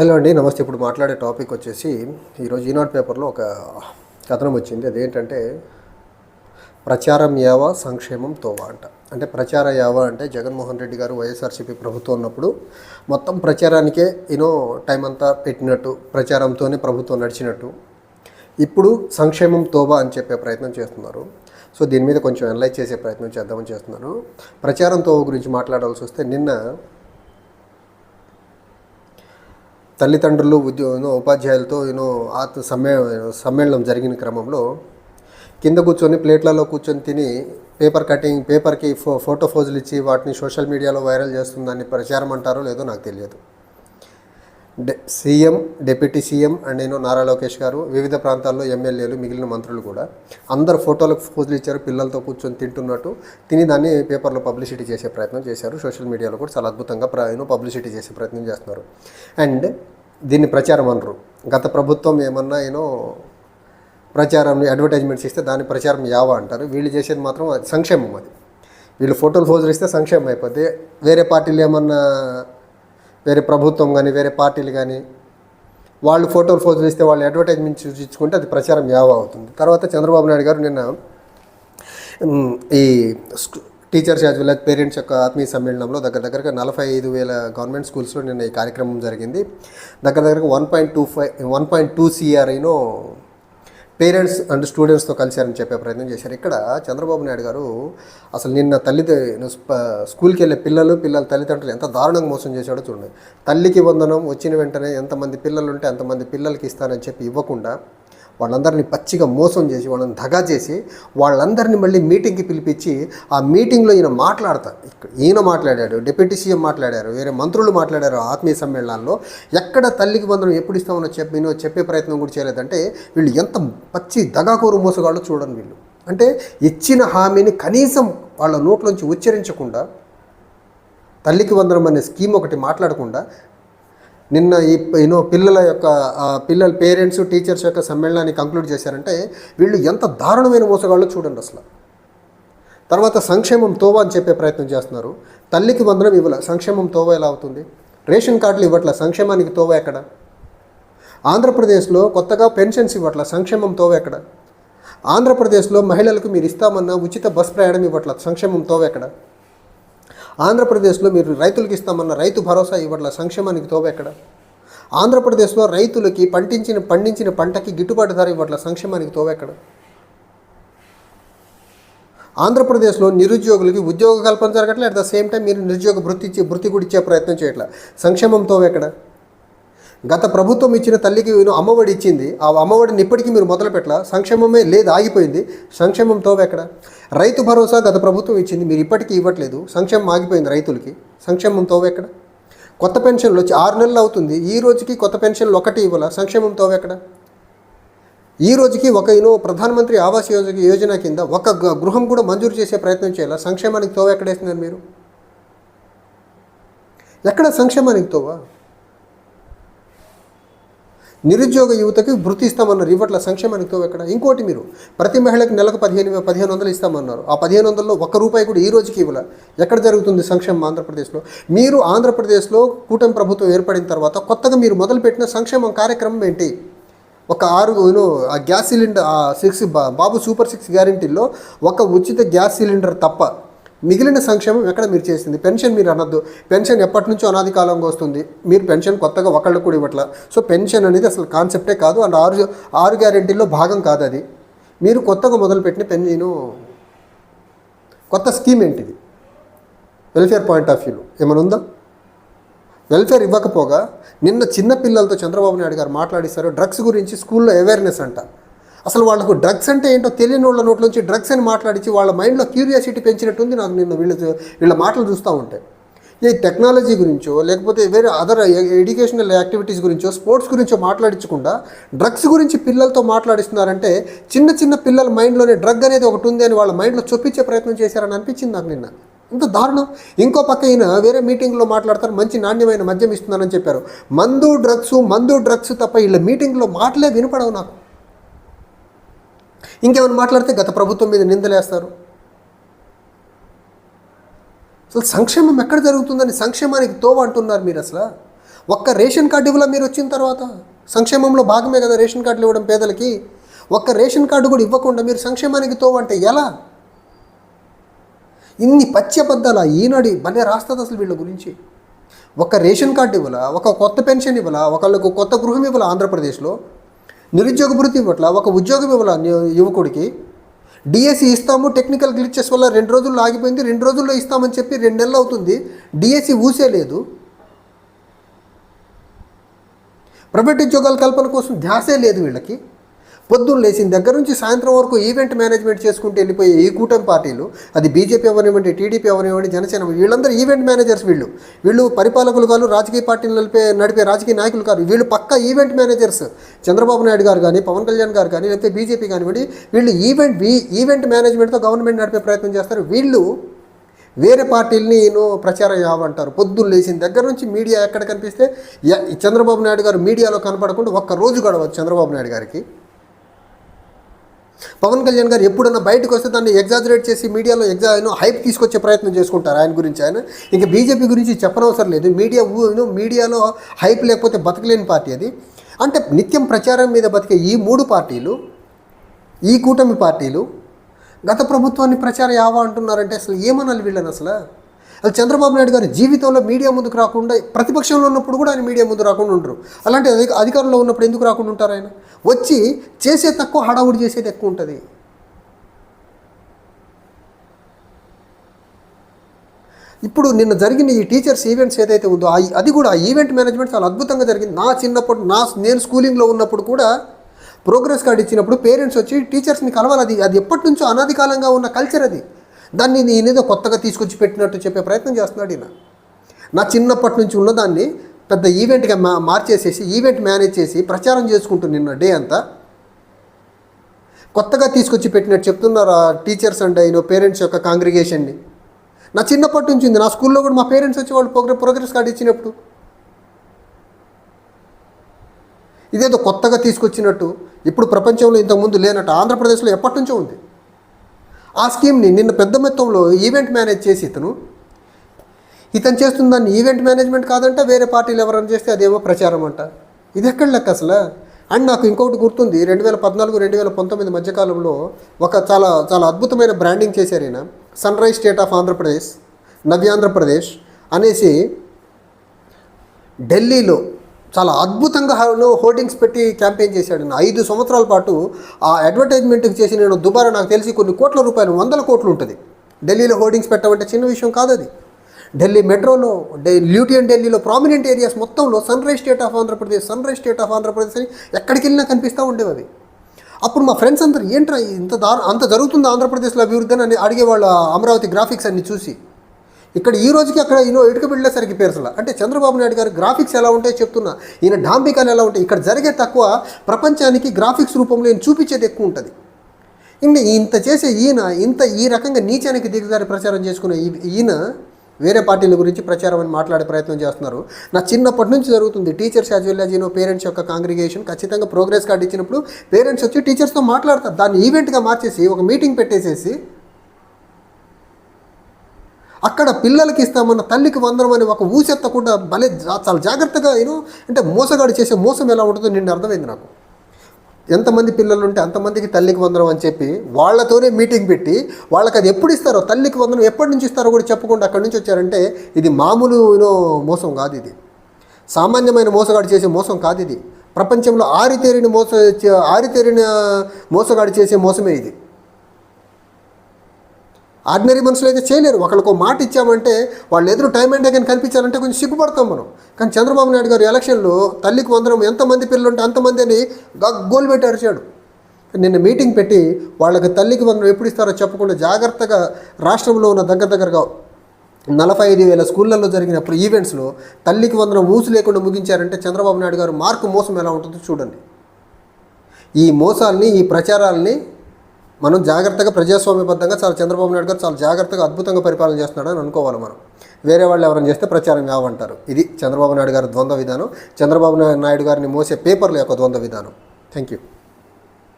Hello అండి నమస్తే. ఇప్పుడు మాట్లాడే టాపిక్ వచ్చేసి ఈరోజు ఈనాడు పేపర్లో ఒక కథనం వచ్చింది. అదేంటంటే ప్రచారం యావ సంక్షేమం తోవా అంట. అంటే ప్రచార యావ అంటే జగన్మోహన్ రెడ్డి గారు వైఎస్ఆర్సీపీ ప్రభుత్వం ఉన్నప్పుడు మొత్తం ప్రచారానికే యూనో టైం అంతా పెట్టినట్టు ప్రచారంతోనే ప్రభుత్వం నడిచినట్టు ఇప్పుడు సంక్షేమం తోబా అని చెప్పే ప్రయత్నం చేస్తున్నారు. సో దీని మీద కొంచెం అనలైజ్ చేసే ప్రయత్నం చేద్దామని చేస్తున్నారు. ప్రచారం తోవ గురించి మాట్లాడాల్సి వస్తే నిన్న తల్లిదండ్రులు ఉద్యో ఉపాధ్యాయులతో యూనో ఆత్మ సమ్మే సమ్మేళనం జరిగిన క్రమంలో కింద కూర్చొని ప్లేట్లలో కూర్చొని తిని పేపర్ కటింగ్ పేపర్కి ఫో ఫోటో ఫోజులు ఇచ్చి వాటిని సోషల్ మీడియాలో వైరల్ చేస్తుందని ప్రచారం అంటారో లేదో నాకు తెలియదు. సీఎం డిప్యూటీ సీఎం అండ్ నేను నారా లోకేష్ గారు వివిధ ప్రాంతాల్లో ఎమ్మెల్యేలు మిగిలిన మంత్రులు కూడా అందరు ఫోటోలకు ఫోజులు ఇచ్చారు పిల్లలతో కూర్చొని తింటున్నట్టు తిని దాన్ని పేపర్లో పబ్లిసిటీ చేసే ప్రయత్నం చేశారు. సోషల్ మీడియాలో కూడా చాలా అద్భుతంగా ప్ర పబ్లిసిటీ చేసే ప్రయత్నం చేస్తున్నారు. అండ్ దీన్ని ప్రచారం అనరు. గత ప్రభుత్వం ఏమన్నా ఏనో ప్రచారం అడ్వర్టైజ్మెంట్స్ ఇస్తే దాని ప్రచారం యావా అంటారు. వీళ్ళు చేసేది మాత్రం అది సంక్షేమం అది. వీళ్ళు ఫోటోలు ఫోజులు ఇస్తే సంక్షేమం అయిపోద్ది. వేరే పార్టీలు ఏమన్నా వేరే ప్రభుత్వం కానీ వేరే పార్టీలు కానీ వాళ్ళు ఫోటోలు ఫోజులు ఇస్తే వాళ్ళు అడ్వర్టైజ్మెంట్ చూపించుకుంటే అది ప్రచారం యావ అవుతుంది. తర్వాత చంద్రబాబు నాయుడు గారు నిన్న ఈ టీచర్స్ యాజ్ వెల్ పేరెంట్స్ యొక్క ఆత్మీయ సమ్మేళనంలో దగ్గర దగ్గరగా నలభై ఐదు వేల గవర్నమెంట్ స్కూల్స్లో నిన్న ఈ కార్యక్రమం జరిగింది. దగ్గర దగ్గరగా one point two five one point two సిఆర్ఐను parents and స్టూడెంట్స్తో కలిశారని చెప్పే ప్రయత్నం చేశారు. ఇక్కడ చంద్రబాబు నాయుడు గారు అసలు నిన్న తల్లి స్కూల్కి వెళ్ళే పిల్లలు పిల్లల తల్లిదండ్రులు ఎంత దారుణంగా మోసం చేశాడో చూడండి. తల్లికి వందనం వచ్చిన వెంటనే ఎంతమంది పిల్లలు ఉంటే అంతమంది పిల్లలకి ఇస్తానని చెప్పి ఇవ్వకుండా వాళ్ళందరినీ పచ్చిగా మోసం చేసి వాళ్ళని దగా చేసి వాళ్ళందరినీ మళ్ళీ మీటింగ్కి పిలిపించి ఆ మీటింగ్లో ఈయన మాట్లాడతా ఈయన మాట్లాడాడు డిప్యూటీ సీఎం మాట్లాడారు వేరే మంత్రులు మాట్లాడారు ఆత్మీయ సమ్మేళనాల్లో. ఎక్కడ తల్లికి వందనం ఎప్పుడు ఇస్తామనో చెప్పి నేను చెప్పే ప్రయత్నం కూడా చేయలేదంటే వీళ్ళు ఎంత పచ్చి దగాకోరు మోసగాళ్ళు చూడండి వీళ్ళు. అంటే ఇచ్చిన హామీని కనీసం వాళ్ళ నోట్లోంచి ఉచ్చరించకుండా తల్లికి వందనం అనే స్కీమ్ ఒకటి మాట్లాడకుండా నిన్న ఈ యూనో పిల్లల యొక్క పిల్లల పేరెంట్స్ టీచర్స్ యొక్క సమ్మేళనాన్ని కంక్లూడ్ చేశారంటే వీళ్ళు ఎంత దారుణమైన మోసగాళ్ళు చూడండి అసలు. తర్వాత సంక్షేమం తోవ అని చెప్పే ప్రయత్నం చేస్తున్నారు. తల్లికి వందనం ఇవ్వలే. సంక్షేమం తోవ ఎలా అవుతుంది? రేషన్ కార్డులు ఇవ్వట్ల? సంక్షేమానికి తోవ ఎక్కడ? ఆంధ్రప్రదేశ్లో కొత్తగా పెన్షన్స్ ఇవ్వట్ల? సంక్షేమం తోవ ఎక్కడ? ఆంధ్రప్రదేశ్లో మహిళలకు మీరు ఇస్తామన్న ఉచిత బస్ ప్రయాణం ఇవ్వట్ల? సంక్షేమం తోవ ఎక్కడ? ఆంధ్రప్రదేశ్లో మీరు రైతులకు ఇస్తామన్న రైతు భరోసా ఇవ్వట్ల? సంక్షేమానికి తోబెక్కడ ఆంధ్రప్రదేశ్లో రైతులకి పండించిన పండించిన పంటకి గిట్టుబాటు ధర ఇవ్వట్ల? సంక్షేమానికి తోవెక్కడ ఆంధ్రప్రదేశ్లో నిరుద్యోగులకి ఉద్యోగ కల్పన జరగట్లే? అట్ ద సేమ్ టైం మీరు నిరుద్యోగ వృత్తి ఇచ్చే వృత్తి కూడా ఇచ్చే ప్రయత్నం చేయట్ల? సంక్షేమంతో ఎక్కడ? గత ప్రభుత్వం ఇచ్చిన తల్లికి నేను అమ్మఒడి ఇచ్చింది. ఆ అమ్మఒడిని ఇప్పటికీ మీరు మొదలు పెట్టలా? సంక్షేమమే లేదు ఆగిపోయింది? సంక్షేమంతో ఎక్కడ? రైతు భరోసా గత ప్రభుత్వం ఇచ్చింది. మీరు ఇప్పటికీ ఇవ్వట్లేదు. సంక్షేమం ఆగిపోయింది రైతులకి. సంక్షేమంతో ఎక్కడ? కొత్త పెన్షన్లు వచ్చి ఆరు నెలలు అవుతుంది. ఈ రోజుకి కొత్త పెన్షన్లు ఒకటి ఇవ్వాల? సంక్షేమంతో ఎక్కడ? ఈ రోజుకి ఒక ఇనో ప్రధానమంత్రి ఆవాస్ యోజన యోజన కింద ఒక గ- గృహం కూడా మంజూరు చేసే ప్రయత్నం చేయాలా? సంక్షేమానికి తోవ ఎక్కడేస్తున్నారు మీరు? ఎక్కడ సంక్షేమానికి తోవా? నిరుద్యోగ యువతకి వృత్తి ఇస్తామన్నారు ఇవ్వట్ల సంక్షేమానికి ఎక్కడ? ఇంకోటి మీరు ప్రతి మహిళకి నెలకు పదిహేను పదిహేను వందలు ఇస్తామన్నారు. ఆ పదిహేను వందల్లో ఒక్క రూపాయి కూడా ఈ రోజుకి ఇవ్వాల. ఎక్కడ జరుగుతుంది సంక్షేమం ఆంధ్రప్రదేశ్లో? మీరు ఆంధ్రప్రదేశ్లో కూటమి ప్రభుత్వం ఏర్పడిన తర్వాత కొత్తగా మీరు మొదలుపెట్టిన సంక్షేమం కార్యక్రమం ఏంటి? ఒక ఆరు యూనో ఆ గ్యాస్ సిలిండర్ ఆ సిక్స్ బాబు సూపర్ సిక్స్ గ్యారంటీల్లో ఒక ఉచిత గ్యాస్ సిలిండర్ తప్ప మిగిలిన సంక్షేమం ఎక్కడ మీరు చేసింది? పెన్షన్ మీరు అనొద్దు. పెన్షన్ ఎప్పటి నుంచో అనాది కాలంగా వస్తుంది. మీరు పెన్షన్ కొత్తగా ఒకళ్ళు కూడా ఇవ్వట్ల. సో పెన్షన్ అనేది అసలు కాన్సెప్టే కాదు. అండ్ ఆరు ఆరు గ్యారెంటీలో భాగం కాదు అది. మీరు కొత్తగా మొదలుపెట్టిన పెన్ నేను కొత్త స్కీమ్ ఏంటిది? వెల్ఫేర్ పాయింట్ ఆఫ్ వ్యూలో ఏమైనా ఉందా? వెల్ఫేర్ ఇవ్వకపోగా నిన్న చిన్న పిల్లలతో చంద్రబాబు నాయుడు గారు మాట్లాడిస్తారు డ్రగ్స్ గురించి స్కూల్లో అవేర్నెస్ అంట. అసలు వాళ్ళకు డ్రగ్స్ అంటే ఏంటో తెలియని వాళ్ళ నోట్లోంచి డ్రగ్స్ అని మాట్లాడించి వాళ్ళ మైండ్లో క్యూరియాసిటీ పెంచినట్టుంది నాకు నిన్న వీళ్ళ వీళ్ళ మాటలు చూస్తూ ఉంటాయి ఈ టెక్నాలజీ గురించో లేకపోతే వేరే అదర్ ఎడ్యుకేషనల్ యాక్టివిటీస్ గురించో స్పోర్ట్స్ గురించో మాట్లాడించకుండా డ్రగ్స్ గురించి పిల్లలతో మాట్లాడిస్తున్నారంటే చిన్న చిన్న పిల్లల మైండ్లోనే డ్రగ్ అనేది ఒకటి ఉంది అని వాళ్ళ మైండ్లో చొప్పించే ప్రయత్నం చేశారని అనిపించింది నాకు నిన్న. ఇంత దారుణం. ఇంకో పక్క ఈయన వేరే మీటింగ్లో మాట్లాడతారు మంచి నాణ్యమైన మద్యం ఇస్తున్నానని చెప్పారు. మందు డ్రగ్స్ మందు డ్రగ్స్ తప్ప వీళ్ళ మీటింగ్లో మాటలే వినపడవు నాకు. ఇంకేమైనా మాట్లాడితే గత ప్రభుత్వం మీద నిందలేస్తారు. అసలు సంక్షేమం ఎక్కడ జరుగుతుందని సంక్షేమానికి తోవ అంటున్నారు మీరు అసలు? ఒక్క రేషన్ కార్డు ఇవ్వలా మీరు వచ్చిన తర్వాత? సంక్షేమంలో భాగమే కదా రేషన్ కార్డులు ఇవ్వడం పేదలకి. ఒక్క రేషన్ కార్డు కూడా ఇవ్వకుండా మీరు సంక్షేమానికి తోవంటే ఎలా? ఇన్ని పచ్చబద్దాల ఈనాడు భలే రాస్తుంది అసలు వీళ్ళ గురించి. ఒక రేషన్ కార్డు ఇవ్వాలా? ఒక కొత్త పెన్షన్ ఇవ్వాలా? ఒకళ్ళకు కొత్త గృహం ఇవ్వాలా ఆంధ్రప్రదేశ్లో? నిరుద్యోగ భృతి ఇవ్వట్లా ఒక ఉద్యోగం ఇవ్వాల యువకుడికి. డిఎస్సి ఇస్తాము టెక్నికల్ గ్లిచెస్ వల్ల రెండు రోజుల్లో ఆగిపోయింది రెండు రోజుల్లో ఇస్తామని చెప్పి రెండు నెలలు అవుతుంది. డిఎస్సి ఊసే లేదు. ప్రైవేట్ ఉద్యోగాల కల్పన కోసం ధ్యాసే లేదు వీళ్ళకి. పొద్దున్న లేచిన దగ్గర నుంచి సాయంత్రం వరకు ఈవెంట్ మేనేజ్మెంట్ చేసుకుంటూ వెళ్ళిపోయే ఈ కూటమి పార్టీలు అది బీజేపీ అవనివ్వండి టీడీపీ అవనివ్వండి జనసేన వీళ్ళందరూ ఈవెంట్ మేనేజర్స్ వీళ్ళు. వీళ్ళు పరిపాలకులు కాదు రాజకీయ పార్టీలు నడిపే నడిపే రాజకీయ నాయకులు కాదు. వీళ్ళు పక్క ఈవెంట్ మేనేజర్స్. చంద్రబాబు నాయుడు గారు కానీ పవన్ కళ్యాణ్ గారు కానీ లేకపోతే బీజేపీ కానివ్వండి వీళ్ళు ఈవెంట్ ఈవెంట్ మేనేజ్మెంట్తో గవర్నమెంట్ నడిపే ప్రయత్నం చేస్తారు. వీళ్ళు వేరే పార్టీలని నేను ప్రచారం యావంటారు. పొద్దున్న లేచిన దగ్గర నుంచి మీడియా ఎక్కడ కనిపిస్తే చంద్రబాబు నాయుడు గారు మీడియాలో కనపడకుండా ఒక్క రోజు గడవచ్చు చంద్రబాబు నాయుడు గారికి. పవన్ కళ్యాణ్ గారు ఎప్పుడన్నా బయటకు వస్తే దాన్ని ఎగ్జాజరేట్ చేసి మీడియాలో ఎగ్జా హైప్ తీసుకొచ్చే ప్రయత్నం చేసుకుంటారు ఆయన గురించి. ఆయన ఇంకా బీజేపీ గురించి చెప్పనవసరం లేదు. మీడియా మీడియాలో హైప్ లేకపోతే బతకలేని పార్టీ అది. అంటే నిత్యం ప్రచారం మీద బతికే ఈ మూడు పార్టీలు ఈ కూటమి పార్టీలు గత ప్రభుత్వాన్ని ప్రచారం యావా అంటున్నారంటే అసలు ఏమనాలి వీళ్ళని అసలు? అసలు చంద్రబాబు నాయుడు గారి జీవితంలో మీడియా ముందుకు రాకుండా ప్రతిపక్షంలో ఉన్నప్పుడు కూడా ఆయన మీడియా ముందు రాకుండా ఉంటారు అలాంటి అధిక అధికారంలో ఉన్నప్పుడు ఎందుకు రాకుండా ఉంటారు ఆయన? వచ్చి చేసే తక్కువ హడావుడి చేసేది ఎక్కువ ఉంటుంది. ఇప్పుడు నిన్న జరిగిన ఈ టీచర్స్ ఈవెంట్స్ ఏదైతే ఉందో అది కూడా ఆ ఈవెంట్ మేనేజ్మెంట్ చాలా అద్భుతంగా జరిగింది. నా చిన్నప్పుడు నా నేను స్కూలింగ్లో ఉన్నప్పుడు కూడా ప్రోగ్రెస్ కార్డు ఇచ్చినప్పుడు పేరెంట్స్ వచ్చి టీచర్స్ని కలవాలి. అది అది ఎప్పటి నుంచో అనాది కాలంగా ఉన్న కల్చర్ అది. దాన్ని నేనేదో కొత్తగా తీసుకొచ్చి పెట్టినట్టు చెప్పే ప్రయత్నం చేస్తున్నాడు ఈయన. నా చిన్నప్పటి నుంచి ఉన్నదాన్ని పెద్ద ఈవెంట్గా మా మార్చేసేసి ఈవెంట్ మేనేజ్ చేసి ప్రచారం చేసుకుంటుంది నిన్న డే అంతా. కొత్తగా తీసుకొచ్చి పెట్టినట్టు చెప్తున్నారు ఆ టీచర్స్ అండ్ అయిన పేరెంట్స్ యొక్క కాంగ్రిగేషన్ని? నా చిన్నప్పటి నుంచి ఉంది. నా స్కూల్లో కూడా మా పేరెంట్స్ వచ్చి వాళ్ళు ప్రోగ్రెస్ ప్రోగ్రెస్ కార్డు ఇచ్చినప్పుడు. ఇదేదో కొత్తగా తీసుకొచ్చినట్టు ఇప్పుడు ప్రపంచంలో ఇంతకుముందు లేనట్టు ఆంధ్రప్రదేశ్లో ఎప్పటి నుంచో ఉంది. ఆ స్కీమ్ని నిన్న పెద్ద మొత్తంలో ఈవెంట్ మేనేజ్ చేసి ఇతను. ఇతను చేస్తున్న దాన్ని ఈవెంట్ మేనేజ్మెంట్ కాదంట వేరే పార్టీలు ఎవరైనా చేస్తే అదేమో ప్రచారం అంట. ఇది ఎక్కడ లెక్క అసలు? అండ్ నాకు ఇంకొకటి గుర్తుంది రెండు వేల పద్నాలుగు రెండు వేల పంతొమ్మిది మధ్యకాలంలో ఒక చాలా చాలా అద్భుతమైన బ్రాండింగ్ చేశారు ఈయన. Sunrise state of Andhra Pradesh Navyandhra Pradesh అనేసి ఢిల్లీలో చాలా అద్భుతంగా హోర్డింగ్స్ పెట్టి క్యాంపెయిన్ చేశాడు. నేను ఐదు సంవత్సరాల పాటు ఆ అడ్వర్టైజ్మెంట్కి చేసి నేను దుబారా నాకు తెలిసి కొన్ని కోట్ల రూపాయలు వందల కోట్లు ఉంటుంది. ఢిల్లీలో హోర్డింగ్స్ పెట్టమంటే చిన్న విషయం కాదు అది. ఢిల్లీ మెట్రోలో డె ల్యూటియన్ ఢిల్లీలో ప్రామినెంట్ ఏరియాస్ మొత్తంలో sunrise state of Andhra Pradesh sunrise state of Andhra Pradesh అని ఎక్కడికి వెళ్ళినా కనిపిస్తూ ఉండేవి అవి. అప్పుడు మా ఫ్రెండ్స్ అందరూ ఏంట్రా ఇంత దారు అంత జరుగుతుంది ఆంధ్రప్రదేశ్లో అభివృద్ధి అని అడిగేవాళ్ళ అమరావతి గ్రాఫిక్స్ అన్ని చూసి. ఇక్కడ ఈ రోజుకి అక్కడ ఈయన ఇటుక బిళ్ళేసరికి పేర్సల అంటే చంద్రబాబు నాయుడు గారు గ్రాఫిక్స్ ఎలా ఉంటాయో చెప్తున్నా ఈయన డాంబికాలు ఎలా ఉంటాయి ఇక్కడ జరిగే తక్కువ ప్రపంచానికి గ్రాఫిక్స్ రూపంలో ఈయన చూపించేది ఎక్కువ ఉంటుంది. ఇంకా ఇంత చేసే ఈయన ఇంత ఈ రకంగా నీచానికి దిగజారి ప్రచారం చేసుకునే ఈయన వేరే పార్టీల గురించి ప్రచారం అని మాట్లాడే ప్రయత్నం చేస్తున్నారు. నా చిన్నప్పటి నుంచి జరుగుతుంది. Teachers as well as you know parents యొక్క కాంగ్రిగేషన్ ఖచ్చితంగా ప్రోగ్రెస్ కార్డు ఇచ్చినప్పుడు పేరెంట్స్ వచ్చి టీచర్స్తో మాట్లాడతారు. దాన్ని ఈవెంట్గా మార్చేసి ఒక మీటింగ్ పెట్టేసేసి అక్కడ పిల్లలకి ఇస్తామన్న తల్లికి వందనం అని ఒక ఊసెత్తకుండా భలే చాలా జాగ్రత్తగా నేను అంటే మోసగాడు చేసే మోసం ఎలా ఉంటుందో నిన్ను అర్థమైంది నాకు. ఎంతమంది పిల్లలు ఉంటే అంతమందికి తల్లికి వందనం అని చెప్పి వాళ్ళతోనే మీటింగ్ పెట్టి వాళ్ళకి అది ఎప్పుడు ఇస్తారో తల్లికి వందనం ఎప్పటి నుంచి ఇస్తారో కూడా చెప్పకుండా అక్కడి నుంచి వచ్చారంటే ఇది మామూలు మోసం కాదు ఇది. సామాన్యమైన మోసగాడు చేసే మోసం కాదు ఇది. ప్రపంచంలో ఆరితేరిన మోస ఆరితేరిన మోసగాడు చేసే మోసమే ఇది. ఆర్డినరీ మనుషులు అయితే చేయలేరు. ఒకళ్ళకు మాట ఇచ్చామంటే వాళ్ళు ఎదురు టైం అండ్ అగైన్ కనిపించాలంటే కొంచెం సిగ్గుపడతాం మనం. కానీ చంద్రబాబు నాయుడు గారు ఎలక్షన్లో తల్లికి వందరం ఎంతమంది పిల్లలు ఉంటే అంతమంది అని గగ్గోలు పెట్టి అరిచాడు. నిన్న మీటింగ్ పెట్టి వాళ్ళకి తల్లికి వందరం ఎప్పుడు ఇస్తారో చెప్పకుండా జాగ్రత్తగా రాష్ట్రంలో ఉన్న దగ్గర దగ్గరగా నలభై ఐదు వేల స్కూళ్ళల్లో జరిగిన ఈవెంట్స్లో తల్లికి వందనం ఊసు లేకుండా ముగించారంటే చంద్రబాబు నాయుడు గారు మార్కు మోసం ఎలా ఉంటుందో చూడండి. ఈ మోసాలని ఈ ప్రచారాలని మనం జాగ్రత్తగా ప్రజాస్వామ్యబద్ధంగా చాలా చంద్రబాబు నాయుడు గారు చాలా జాగ్రత్తగా అద్భుతంగా పరిపాలన చేస్తున్నాడని అనుకోవాలి మనం. వేరే వాళ్ళు ఎవరైనా చేస్తే ప్రచారం కావంటారు. ఇది చంద్రబాబు నాయుడు గారి ద్వంద్వ విధానం. చంద్రబాబు నాయుడు గారిని మోసే పేపర్ల యొక్క ద్వంద్వ విధానం. Thank you